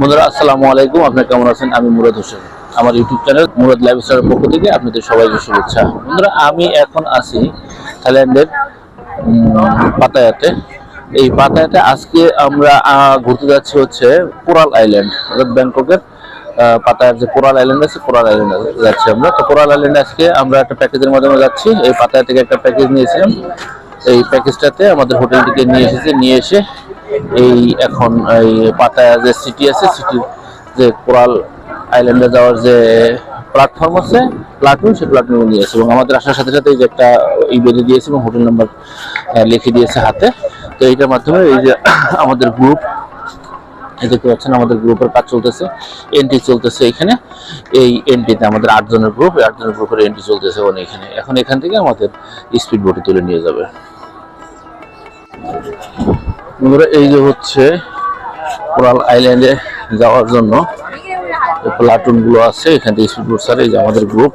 বন্ধুরা আসসালামু আলাইকুম। আপনারা কেমন আছেন? আমি মুরাদ হোসেন। আমার ইউটিউব চ্যানেল মুরাদ লাইফ স্টাইলের পক্ষ থেকে আপনাদের সবাইকে শুভেচ্ছা। বন্ধুরা আমি এখন আছি থাইল্যান্ডের পাতায়াতে। এই পাতায়াতে আজকে আমরা ঘুরতে যাচ্ছি হচ্ছে কোরাল আইল্যান্ড অর্থাৎ ব্যাংককের আহ, পাতায়ার যে কোরাল আইল্যান্ড আছে কোরাল আইল্যান্ডে যাচ্ছি আমরা। তো কোরাল আইল্যান্ডে আজকে আমরা একটা প্যাকেজের মাধ্যমে যাচ্ছি। এই পাতায়া থেকে একটা প্যাকেজ নিয়েছিলাম। এই প্যাকেজটাতে আমাদের হোটেল থেকে নিয়ে এসেছে নিয়ে এসে এই এখন এই পাতায়া যে সিটি আছে সিটির যে কোরাল আইল্যান্ডে যাওয়ার যে প্ল্যাটফর্ম আছে প্ল্যাটফর্ম সেই প্ল্যাটফর্মে নিয়ে এসে এবং আমাদের আসার সাথে সাথে এই যে একটা ই বেঁধে দিয়েছে এবং হোটেল নাম্বার লিখে দিয়েছে হাতে। তো এইটার মাধ্যমে এই যে আমাদের গ্রুপ দেখতে পাচ্ছেন আমাদের গ্রুপের কাজ চলতেছে এন্ট্রি চলতেছে এখানে। এই এন্ট্রিতে আমাদের আটজনের গ্রুপ আটজনের গ্রুপের এন্ট্রি চলতেছে এবং এখানে। এখন এখান থেকে আমাদের স্পিড বোটে তুলে নিয়ে যাবে। বন্ধুরা, এই যে হচ্ছে কোরাল আইল্যান্ডে যাওয়ার জন্য প্লাটুনগুলো আছে, এখান থেকে স্পিড বোট স্যার এই যে আমাদের গ্রুপ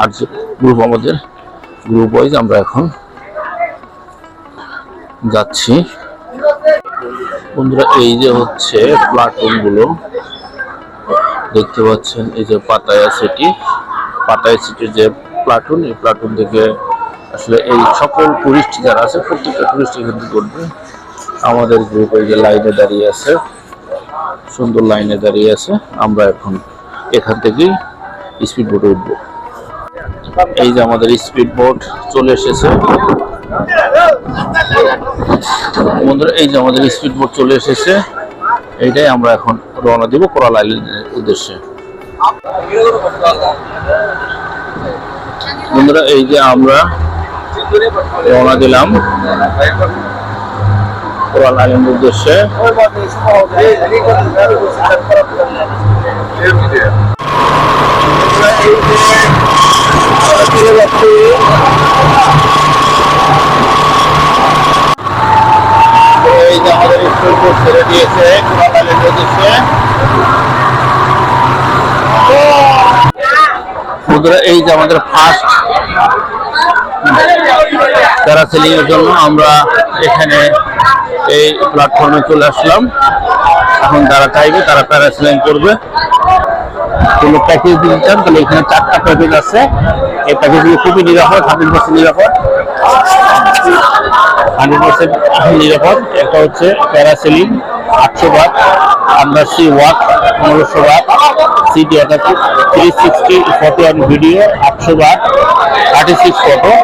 আর যে গ্রুপ আমাদের গ্রুপ ওয়াইজ আমরা এখন যাচ্ছি। বন্ধুরা, এই যে হচ্ছে প্লাটুনগুলো দেখতে পাচ্ছেন, এই যে পাতায়া সিটি পাতায়া সিটির যে প্লাটুন, এই প্লাটুন থেকে আসলে এই সকল টুরিস্ট যারা আছে, প্রত্যেকটা টুরিস্ট এখান থেকে করবে আমাদের গ্রুপ এই যে লাইনে দাঁড়িয়ে আছে, সুন্দর লাইনে দাঁড়িয়ে আছে, আমরা এখন এখান থেকেই স্পিড বোটে উঠবো। এই যে আমাদের স্পিড বোট চলে এসেছে। বন্ধুরা, এই যে আমাদের স্পিড বোট চলে এসেছে, এইটাই আমরা এখন রওনা দিব কোরাল আইল্যান্ডের উদ্দেশ্যে। বন্ধুরা, এই যে আমরা রওনা দিলাম কোরাল আইল্যান্ডের উদ্দেশ্যে। এই যে আমাদের স্কুল দিয়েছে উদ্দেশ্যে। এই যে আমাদের ফার্স্ট প্যারাসেলিং এর জন্য আমরা এখানে এই প্ল্যাটফর্মে চলে আসলাম। এখন যারা চাইবে তারা প্যারাসেলিং করবে। কোনো প্যাকেজ দিতে চান, তাহলে এখানে চারটা প্যাকেজ আছে। এই প্যাকেজগুলো খুবই নিরাপদ, হান্ড্রেড পার্সেন্ট নিরাপদ। হান্ড্রেড পার্সেন্ট নিরাপদ। একটা হচ্ছে প্যারাসেলিং আটশো বাদ আমরা সি ওয়াক, পনেরোশো বাদ সিটি একাত্তর থ্রি সিক্সটি ফটো ভিডিও, আটশো বাদ থার্টি সিক্স ফটো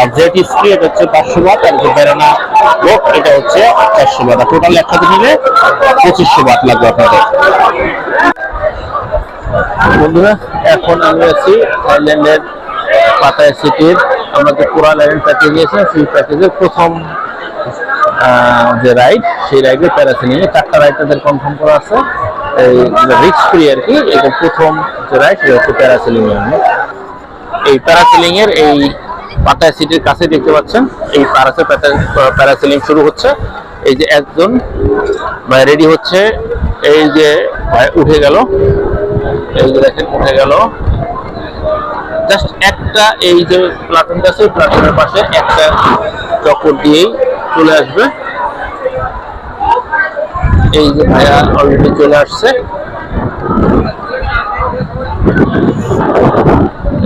আর জেট স্ক্রি এটা হচ্ছে পাঁচশো বাদ আর যে বেরানা লোক এটা হচ্ছে চারশো বাদ আর টোটাল একসাথে নিলে পঁচিশশো বাদ লাগবে আপনাদের। বন্ধুরা, এখন আমি আছি থাইল্যান্ডের পাতায় সিটির আমরা যে আইল্যান্ড প্যাকেজ নিয়েছিলাম সেই প্যাকেজের প্রথম যে রাইড সেই রাইডে প্যারাসিলিং এ চারটা রাইড তাদের কনফার্ম করা আছে। এই রিক্স ফ্রি আর কি এটা প্রথম যে রাইড সেটা হচ্ছে প্যারাসিলিং এই প্যারাসিলিং এর এই পাতায় সিটির কাছে দেখতে পাচ্ছেন, এই প্যারাসে প্যারাসিলিং শুরু হচ্ছে। এই যে একজন ভাই রেডি হচ্ছে, এই যে ভাই উঠে গেল। এই যে দেখেন, উঠে গেল। জাস্ট একটা এই যে প্লাটুনটা আছে প্লাটুনের পাশে একটা চক্কর দিয়েই চলে আসবে। এই যে ভাইয়া অলরেডি চলে আসছে।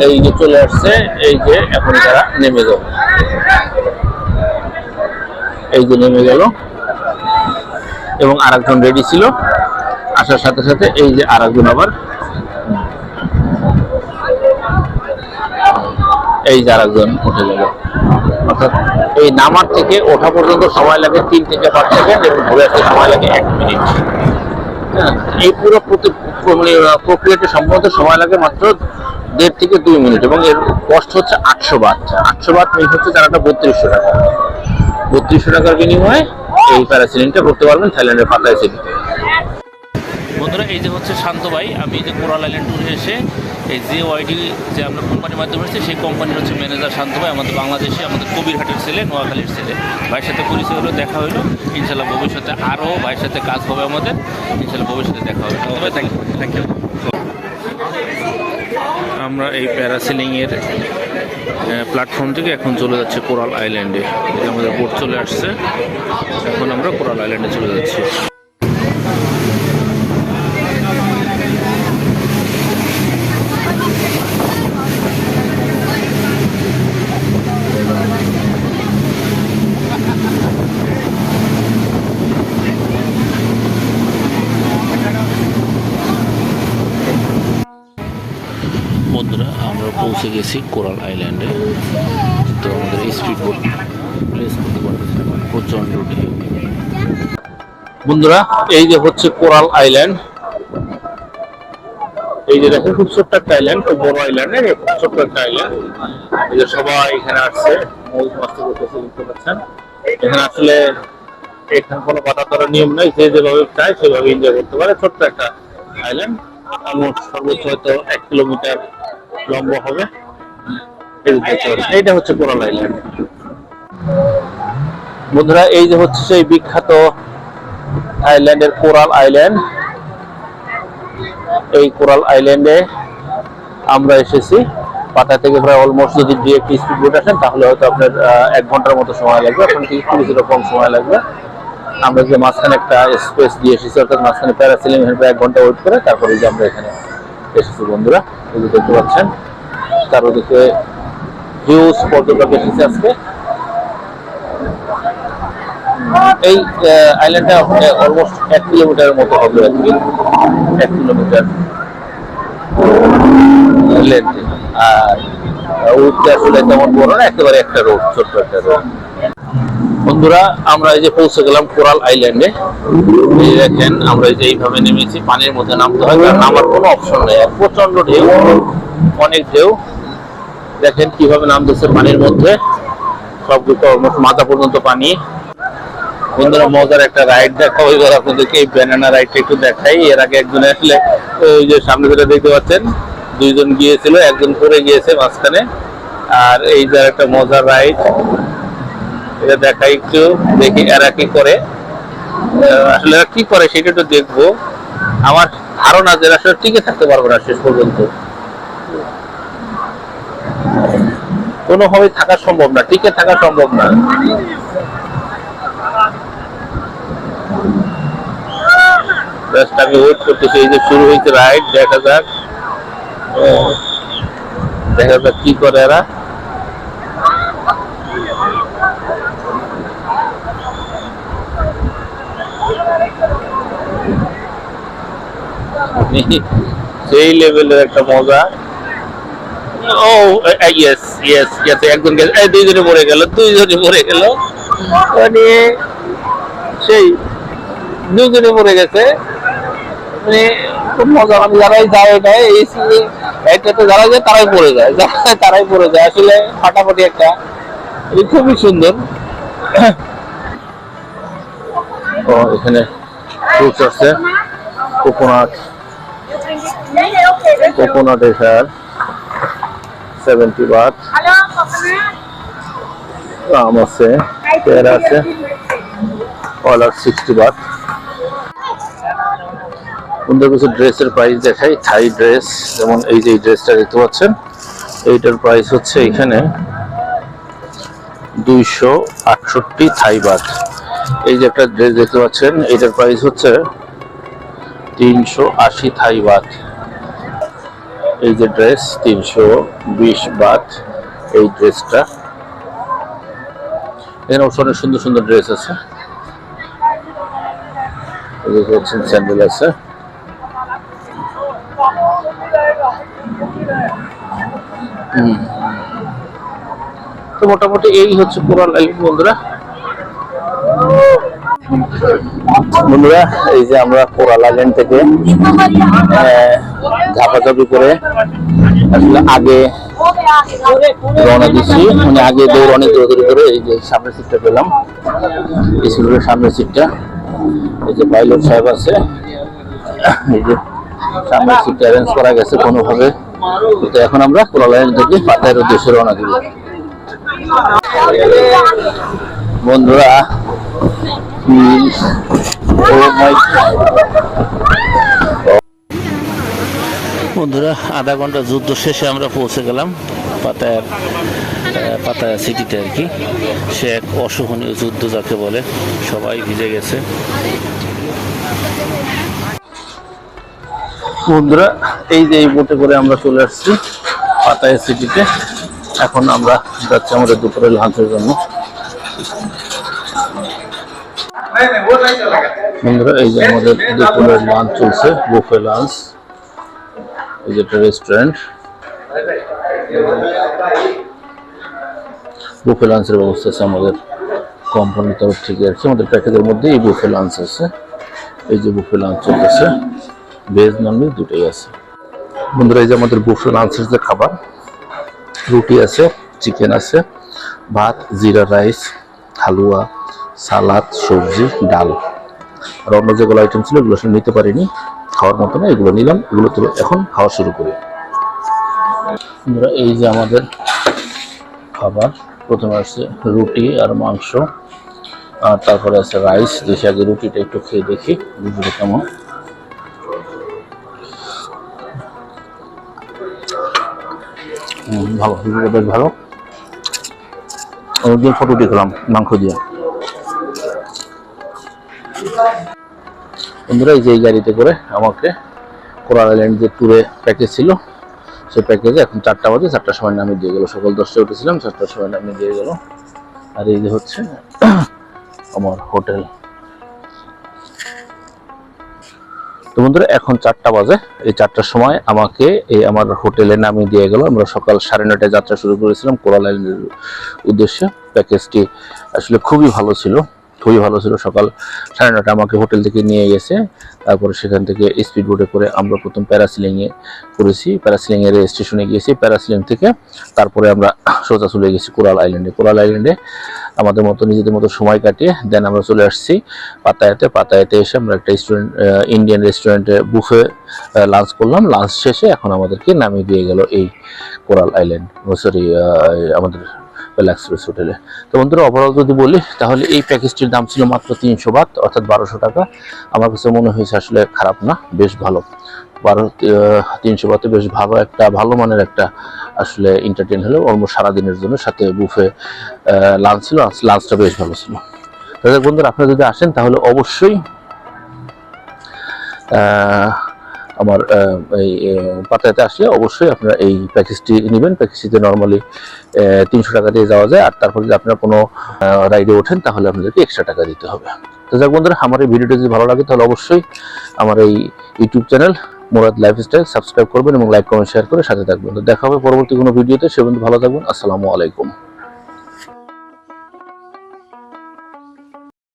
এই যে চলে আসছে এই যে এখন তারা নেমে গেল। এই যে নেমে গেল। এবং আরেকজন রেডি ছিল। আসার সাথে সাথে এই যে আরেকজন আবার। এই যে আরেকজন উঠে গেল। অর্থাৎ এই নামার থেকে ওঠা পর্যন্ত সময় লাগে তিন থেকে পাঁচ সেকেন্ড এবং ঘুরে আসতে সময় লাগে এক মিনিট। হ্যাঁ, এই পুরো প্রক্রিয়াটি সম্পূর্ণ সময় লাগে মাত্র দেড় থেকে দুই মিনিট এবং এর কষ্ট হচ্ছে আটশো বাট আটশো বাট মিল হচ্ছে চারাটা বত্রিশশো টাকা। বত্রিশশো টাকার বিনিময়ে এই প্যারাসিলিংটা করতে পারবেন থাইল্যান্ডের পাতায় সিটিতে বন্ধুরা এই যে হচ্ছে শান্ত ভাই আমি এই যে কোরাল আইল্যান্ড ট্যুরে এসে এই যে ওয়াইডি যে আমরা কোম্পানির মাধ্যমে এসেছি সেই কোম্পানির হচ্ছে ম্যানেজার শান্ত ভাই আমাদের বাংলাদেশে আমাদের কবিরহাটের ছেলে নোয়াখালীর ছেলে। ভাইয়ের সাথে পরিচয় হলো দেখা হলো। ইনশাল্লাহ ভবিষ্যতে আরও ভাইয়ের সাথে কাজ হবে আমাদের। ইনশাল্লাহ ভবিষ্যতে দেখা হবে। তবে থ্যাংক ইউ থ্যাংক ইউ আমরা এই প্যারাসিলিংয়ের প্ল্যাটফর্ম থেকে এখন চলে যাচ্ছে কোরাল আইল্যান্ডে। আমাদের বোট চলে আসছে। এখন আমরা কোরাল আইল্যান্ডে চলে যাচ্ছি। পৌঁছে গেছি কোরাল আইল্যান্ডে। তো আমাদের স্পিড বোট প্লেস করতে পারতেছে না, প্রচণ্ড ঢেউ। বন্ধুরা এই যে হচ্ছে কোরাল আইল্যান্ড। এই যে দেখেন খুব ছোট্ট একটা আইল্যান্ড খুব বড় আইল্যান্ড ছোট্ট একটা আইল্যান্ড। এই যে সবাই এখানে আসছে মৌজ মাস্তি করতেছে দেখতে পাচ্ছেন এখানে আসলে এখানে কোনো বাধা ধরার নিয়ম নাই যে যেভাবে চায় সেভাবে এনজয় করতে পারে। ছোট্ট একটা আইল্যান্ড অলমোস্ট সর্বোচ্চ হয়তো এক কিলোমিটার লম্বা হবে। এইটা হচ্ছে কোরাল আইল্যান্ড বন্ধুরা, এই যে হচ্ছে সেই বিখ্যাত আইল্যান্ডের কোরাল আইল্যান্ড এই কোরাল আইল্যান্ডে আমরা এসেছি। পাটা থেকে প্রায় অলমোস্ট যদি ডিরেক্ট স্পিড বোট আসেন, তাহলে হয়তো আপনার এক ঘণ্টার মতো সময় লাগবে ওখান থেকে একটু কিছুটা কম সময় লাগবে। আমরা যে মাঝখানে একটা স্পেস দিয়ে এসেছি, অর্থাৎ মাঝখানে প্যারাসিলিং এক ঘণ্টা ওয়েট করে, তারপরে যে আমরা এখানে এসেছি বন্ধুরা যে দেখতে পাচ্ছেন তার ওদিকে হিউজ পর্যটক এসেছে আজকে। এই আইল্যান্ডটা অলমোস্ট এক কিলোমিটারের মতো হবে আর কি এক কিলোমিটার আর উঠতে আসলে তেমন বড় না, একেবারে একটা রোড ছোট্ট একটা রোড বন্ধুরা, আমরা এই যে পৌঁছে গেলাম কোরাল আইল্যান্ডে। এই দেখেন, আমরা এই যে এইভাবে নেমেছি, পানির মধ্যে নামতে হয়, কারণ আমার কোনো অপশন নেই। আর প্রচণ্ড ঢেউ, অনেক ঢেউ। দেখেন কীভাবে নামতেছে পানির মধ্যে। অলমোস্ট মাথা পর্যন্ত পানি। বন্ধুরা, মজার একটা রাইড দেখাবো। এবার আপনাদেরকে এই ব্যানানা রাইডটা একটু দেখাই। এর আগে একজন আসলে, ওই যে সামনে যেটা দেখতে পাচ্ছেন, দুইজন গিয়েছিল, একজন পড়ে গিয়েছে মাঝখানে। আর এই যে একটা মজার রাইড এটা দেখাই একটু, দেখি এরা কি করে। আসলে এরা কি করে সেটা একটু দেখব। আমার ধারণা যে আসলে টিকে থাকতে পারব না শেষ পর্যন্ত। কোনোভাবেই থাকা সম্ভব না, টিকে থাকা সম্ভব না। আমি ওয়েট করতেছি, এই যে শুরু হয়েছে রাইড দেখা যাক। দেখা যাক কি করে এরা। সেই লেভেলের একটা মজা। ও ইয়েস ইয়েস একজন দুইজনে মরে গেল, দুইজনে মরে গেল। মানে সেই দুইজনে মরে গেছে। মানে খুব মজা মানে যারাই যায় এই যারা যায়, তারাই পড়ে যায়, যারা তারাই পড়ে যায়। আসলে ফাটাফাটি একটা খুবই সুন্দর। ও, এখানে ফ্রুটস আছে কোকোনাট কোকোনাট এসার সেভেন্টি বাট আম আছে, পেয়ারা আছে কলার সিক্সটি বাট সুন্দর কিছু ড্রেসের প্রাইস দেখাই থাই ড্রেস যেমন এই যে ড্রেসটা দেখতে পাচ্ছেন, এইটার প্রাইস হচ্ছে এখানে দুইশো আটষট্টি থাই বাট এই যে একটা ড্রেস দেখতে পাচ্ছেন এটার প্রাইস হচ্ছে তিনশো আশি থাই বাট এই যে ড্রেস তিনশো বিশ বাট এই ড্রেসটা এখানে অবশ্য অনেক সুন্দর সুন্দর ড্রেস আছে। স্যান্ডেল আছে। তো মোটামুটি এই হচ্ছে কোরাল আইল্যান্ড বন্ধুরা। বন্ধুরা, এই যে আমরা কোরাল আইল্যান্ড থেকে ঝাপাঝাপি করে আসলে আগে রওনা দিচ্ছি। মানে আগে দৌড়, অনেক দৌড়াদৌড়ি করে এই যে সামনের সিটটা পেলাম। স্কুলের সামনের সিটটা এই যে পাইলট সাহেব আছে। এই যে সামনের সিটটা অ্যারেঞ্জ করা গেছে কোনোভাবে। তো এখন আমরা কোরাল আইল্যান্ড থেকে পাতায়ের উদ্দেশ্যে রওনা দিব। বন্ধুরা বন্ধুরা, আধা ঘণ্টা যুদ্ধ শেষে আমরা পৌঁছে গেলাম পাতায়ার পাতায়া সিটিতে আর কি। সে এক অসহনীয় যুদ্ধ যাকে বলে, সবাই ভিজে গেছে। বন্ধুরা, এই যে এই বোটে করে আমরা চলে আসছি পাতায়া সিটিতে। এখন আমরা যাচ্ছি আমাদের দুপুরের লাঞ্চের জন্য। বন্ধুরা এই যে আমাদের দুপুরের লাঞ্চ চলছে বুফে লাঞ্চ এই যে একটা রেস্টুরেন্ট বুফে লাঞ্চের ব্যবস্থা আছে আমাদের কোম্পানির তরফ থেকে আছে আমাদের প্যাকেজের মধ্যে এই বুফে লাঞ্চ আছে। এই যে বুফে লাঞ্চ চলতেছে ভেজ নন দুটোই আছে। বন্ধুরা এই যে আমাদের বুফে লাঞ্চের যে খাবার রুটি আছে চিকেন আছে ভাত জিরা রাইস হালুয়া সালাদ, সবজি, ডাল। আর অন্য যেগুলো আইটেম ছিল, এগুলো সব নিতে পারিনি। খাওয়ার মতো না, এগুলো নিলাম, এগুলো তো এখন খাওয়া শুরু করি। এই যে আমাদের খাবার। প্রথমে আছে রুটি আর মাংস। আর তারপরে আছে রাইস দেখি আগে রুটিটা একটু খেয়ে দেখি, রুটিটা কেমন। ভালো, রুটিটা বেশ ভালো। ফটো দেখলাম মাংস দিয়ে। বন্ধুরা, এই যে এই গাড়িতে করে আমাকে কোরাল আইল্যান্ড যে ট্যুরে প্যাকেজ ছিল, সেই প্যাকেজে এখন চারটা বাজে, চারটার সময় নামিয়ে দিয়ে গেলো। সকাল দশটায় উঠেছিলাম, চারটার সময় নামিয়ে দিয়ে গেল। আর এই যে হচ্ছে আমার হোটেল। তো বন্ধুরা, এখন চারটা বাজে। এই চারটার সময় আমাকে এই আমার হোটেলে নামিয়ে দিয়ে গেল। আমরা সকাল সাড়ে নটায় যাত্রা শুরু করেছিলাম। কোরাল আইল্যান্ডের উদ্দেশ্যে। প্যাকেজটি আসলে খুবই ভালো ছিল। খুবই ভালো ছিল। সকাল সাড়ে নটা আমাকে হোটেল থেকে নিয়ে গেছে। তারপরে সেখান থেকে স্পিড বোটে করে আমরা প্রথম প্যারাসিলিংয়ে করেছি। প্যারাসিলিং এর স্টেশনে গিয়েছি। প্যারাসিলিং থেকে তারপরে আমরা সোজা চলে গেছি কোরাল আইল্যান্ডে কোরাল আইল্যান্ডে আমাদের মতো নিজেদের মতো সময় কাটিয়ে দেন আমরা চলে আসছি পাতায়াতে। পাতায়াতে এসে আমরা একটা রেস্টুরেন্ট ইন্ডিয়ান রেস্টুরেন্টে বুফে লাঞ্চ করলাম। লাঞ্চ শেষে এখন আমাদেরকে নামিয়ে দিয়ে গেল এই কোরাল আইল্যান্ড সরি আমাদের এক্সপ্রেস হোটেলে তো বন্ধুরা ওভারঅল যদি বলি, তাহলে এই প্যাকেজটির দাম ছিল মাত্র তিনশো বাত অর্থাৎ বারোশো টাকা। আমার কাছে মনে হয়েছে আসলে খারাপ না, বেশ ভালো। বারো তিনশো বাতে বেশ ভালো একটা, ভালো মানের একটা আসলে এন্টারটেন হলো অলমোস্ট সারাদিনের জন্য। সাথে বুফে লাঞ্চ ছিল লাঞ্চটা বেশ ভালো ছিল। তাদের বন্ধুরা, আপনারা যদি আসেন, তাহলে অবশ্যই আমার এই আহ, পাতায়াতে আসলে অবশ্যই আপনারা এই প্যাকেজটি নেবেন। প্যাকেজটিতে নর্মালি তিনশো টাকা দিয়ে যাওয়া যায়। আর তারপর যদি আপনারা কোনো রাইডে ওঠেন তাহলে আপনাদেরকে এক্সট্রা টাকা দিতে হবে। তো যাক বন্ধুরা আমার এই ভিডিওটি যদি ভালো লাগে তাহলে অবশ্যই আমার এই YouTube channel Morad lifestyle subscribe করবেন এবং লাইক কমেন্ট শেয়ার করে সাথে থাকবেন। তো দেখা হবে পরবর্তী কোনো ভিডিওতে। সে পর্যন্ত ভালো থাকবেন। আসসালামু আলাইকুম।